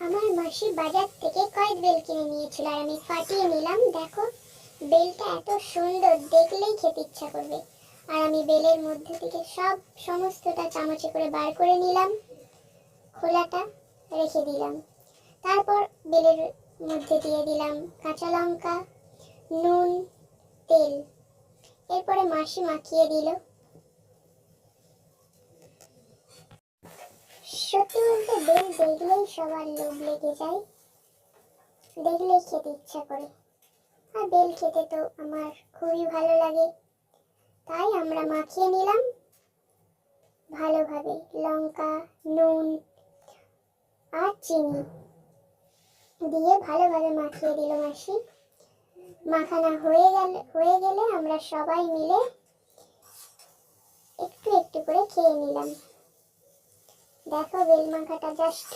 আমার মাসি বাজার থেকে কয়েক বেল কিনে নিয়েছিল আর আমি ফাটিয়ে নিলাম, দেখো, বেলটা এত সুন্দর, দেখলেই খেতে ইচ্ছা করবে। আর আমি বেলের মধ্যে থেকে সব সমস্তটা চামচে করে বার করে নিলাম, খোলাটা রেখে দিলাম। তারপর বেলের মধ্যে দিয়ে দিলাম কাঁচা লঙ্কা, নুন, তেল। এরপরে মাসি মাখিয়ে দিল। সত্যি বলতে বেল দেখলেই সবার লোভ লেগে যায়। দেখলেই খেতে ইচ্ছা করে। আর বেল খেতে তো আমার খুবই ভালো লাগে। তাই আমরা মাখিয়ে নিলাম। ভালোভাবে লঙ্কা, নুন আর চিনি দিয়ে ভালোভাবে মাখিয়ে দিল মাসি। মাখানো হয়ে গেলে হয়ে গেলে আমরা সবাই মিলে একটু একটু করে খেয়ে নিলাম। দেখো বেল মাখাটা জাস্ট